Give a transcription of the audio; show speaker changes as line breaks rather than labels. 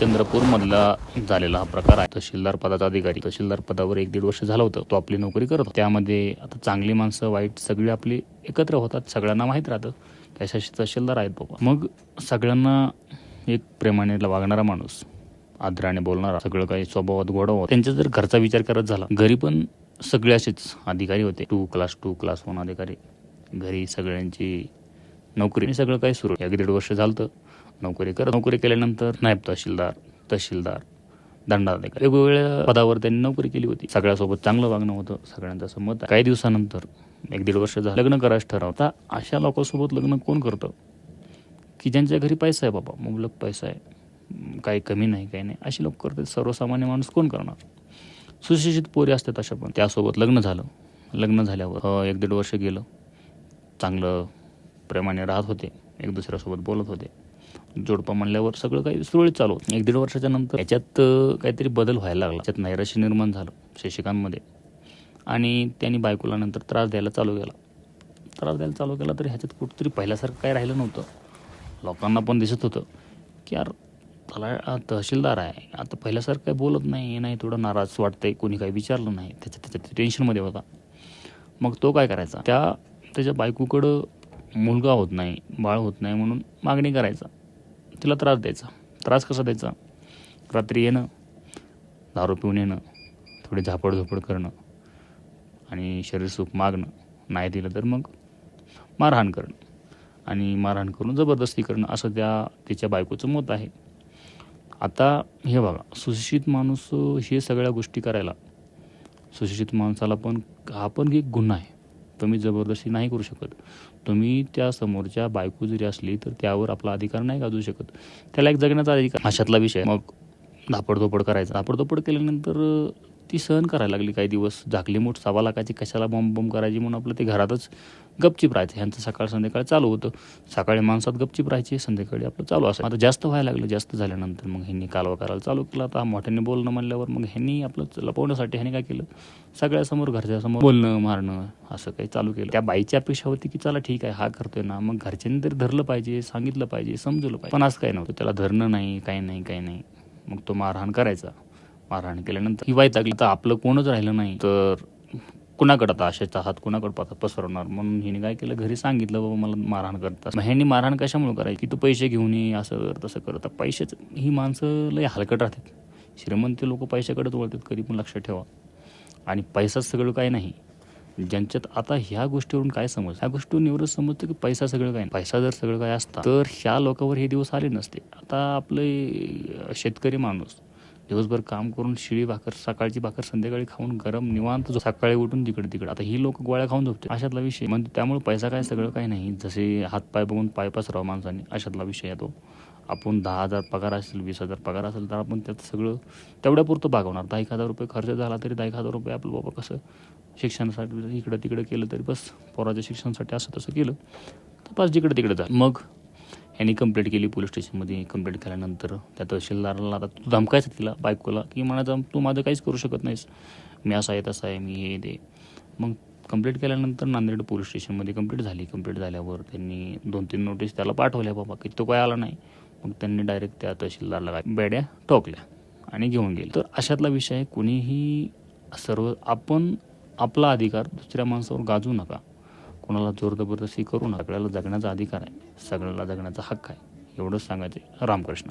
चंद्रपूरमधला झालेला हा प्रकार आहे. तहसीलदार पदाचा अधिकारी तहसीलदार पदावर एक दीड वर्ष झालं होतं. तो आपली नोकरी करत त्यामध्ये आता चांगली माणसं वाईट सगळी आपली एकत्र होतात. सगळ्यांना माहीत राहतं. की अशा तहसीलदार आहेत बाबा. मग सगळ्यांना एक प्रेमाने वागणारा माणूस आदराने बोलणारा सगळं काही स्वभावात गोडव त्यांचा जर घरचा विचार करत झाला घरी पण सगळे असेच अधिकारी होते. Two class two class one अधिकारी. घरी सगळ्यांची नोकरी सगळं काही सुरू. एक दीड वर्ष झालं नोकरी करत नोकरी केल्यानंतर नायब तहसीलदार तहसीलदार दंडाधिकारी. वेगवेगळ्या पदावर त्यांनी नोकरी केली होती. सगळ्यासोबत चांगलं वागणं होतं सगळ्यांचं संमत आहे. काही दिवसानंतर एक दीड वर्ष झालं लग्न करायचं ठरवता अशा लोकांसोबत लग्न कोण करतं? की ज्यांच्या घरी पैसा आहे बाबा मुबलक पैसा आहे काही कमी नाही काही नाही अशी लोक करतात. सर्वसामान्य माणूस कोण करणार? सुशिक्षित पोरी असतात अशा पण. त्यासोबत लग्न झालं. लग्न झाल्यावर एक दीड वर्ष गेलं. चांगलं प्रेमाने राहत होते. एक दुसऱ्यासोबत बोलत होते. जोडपं म्हणल्यावर सगळं काही सुरळीत चालू एक दीड वर्षाच्या नंतर याच्यात काहीतरी बदल व्हायला लागला. त्याच्यात नैराश्य निर्माण झालं शशिकांतमध्ये आणि त्यांनी बायकोला नंतर त्रास द्यायला चालू केला. त्रास द्यायला चालू केला तर ह्याच्यात कुठंतरी पहिल्यासारखं काय राहिलं नव्हतं. लोकांना पण दिसत होतं की यार तला तहसीलदार आहे. आता पहिल्यासारखं काही बोलत नाही हे नाही थोडं नाराज वाटतंय कोणी काही विचारलं नाही. त्याच्या त्याच्यात टेन्शनमध्ये होता. मग तो काय करायचा? त्या त्याच्या बायकोकडं मुलगा होत नाही बाळ होत नाही म्हणून मागणी करायचा. तिला त्रास द्यायचा. त्रास कसा द्यायचा? रात्री येणं दारू पिऊन येणं थोडी झापड झोपड करणं आणि शरीर सुख मागणं नाही दिलं तर मग मारहाण करणं आणि मारहाण करून जबरदस्ती करणं असं त्या तिच्या बायकोचं मत आहे. आता हे बघा सुशिक्षित माणूस हे सगळ्या गोष्टी करायला सुशिक्षित माणसाला पण हा पण एक गुन्हा आहे. तुम्ही जबरदस्ती नाही करू शकत. तुम्ही त्या समोरच्या बायको जरी असली तर त्यावर आपला अधिकार नाही गाजू शकत. त्याला एक जगण्याचा अधिकार अशातला विषय मग धापडधोपड करायचा. धापडधोपड केल्यानंतर ती सहन करायला लागली काही दिवस. झाकली मोठ सव्वा लाखाची कशाला बॉम्ब बॉम्ब करायची म्हणून आपलं ते घरातच गपचिप राहायचं. ह्यांचं सकाळ संध्याकाळ चालू होतं. सकाळी माणसात गपचिप राहायची संध्याकाळी आपलं चालू असं आता जास्त व्हायला लागलं जास्त झाल्यानंतर मग ह्यांनी कालवा करायला चालू केला. आता मोठ्याने बोलणं म्हणल्यावर मग ह्यांनी आपलं लपवण्यासाठी ह्यांनी काय केलं? सगळ्यासमोर घरच्यासमोर बोलणं मारणं असं काही चालू केलं. त्या बाईची अपेक्षा होती की चला ठीक आहे हा करतोय ना. मग घरच्यांनी तरी धरलं पाहिजे सांगितलं पाहिजे समजलं पाहिजे. पण असं काही नव्हतं. त्याला धरणं नाही काही नाही काही नाही. मग तो मारहाण करायचा. मारहाण केल्यानंतर ही वाईट लागली. तर आपलं कोणच राहिलं नाही. तर कुणाकडे आता आशाचा हात कुणाकडे पसरवणार? म्हणून हिने काय केलं? घरी सांगितलं बाबा मला मारहाण करतात मग ह्यांनी मारहाण कशामुळे करायची? की तू पैसे घेऊन ये असं कर तसं कर. आता पैसेच ही माणसं लय हलकट राहतात. श्रीमंत लोक पैशाकडेच वळतात कधी पण लक्षात ठेवा. आणि पैसाच सगळं काय नाही. ज्यांच्यात आता ह्या गोष्टीवरून काय समज? ह्या गोष्टीवरून एवढं समजतं की पैसा सगळं काय नाही. पैसा जर सगळं काय असता तर ह्या लोकांवर हे दिवस आले नसते. आता आपले शेतकरी माणूस दिवसभर काम करून शिळी भाकर सकाळची भाकर संध्याकाळी खाऊन गरम निवांत जो सकाळी उठून तिकडे तिकडे. आता ही लोक गोळ्या खाऊन झोपते अशातला विषय. म्हणजे त्यामुळे पैसा काय सगळं काही नाही. जसे हातपाय बघून पाय पसरावं माणसाने. अशातला विषय येतो आपण दहा हजार पगार असेल वीस हजार पगार असेल तर आपण त्यात सगळं तेवढ्यापुरतं भागवणार. दहा एक हजार रुपये खर्च झाला तरी दहा एक हजार रुपये आपलं बाबा कसं शिक्षणासाठी इकडं तिकडं केलं तरी बस. पोराच्या शिक्षणासाठी असं तसं केलं. तर बस जिकडं तिकडे जा. मग यांनी कंप्लेंट केली पोलीस स्टेशनमध्ये कंप्लेंट केल्यानंतर. त्या तहसीलदाराला आता तू धमकायचं तिला बायकोला की म्हणायचं तू माझं काहीच करू शकत नाहीस. मी असं आहे तसं आहे मी हे दे. मग कंप्लेंट केल्यानंतर नांदेड पोलीस स्टेशनमध्ये कंप्लीट झाली. कंप्लीट झाल्यावर त्यांनी दोन तीन नोटीस त्याला पाठवल्या बाबा की तो काय आला नाही. मग त्यांनी डायरेक्ट त्या तहसीलदारला काय बेड्या टोकल्या आणि घेऊन गेले. तर अशातला विषय आहे कुणीही सर्व आपण आपला अधिकार दुसऱ्या माणसावर गाजू नका. कोणाला जोर जबरदस्ती करू नका. सगळ्याला जगण्याचा अधिकार आहे. सगळ्याला जगण्याचा हक्क आहे. एवढंच सांगायचं रामकृष्ण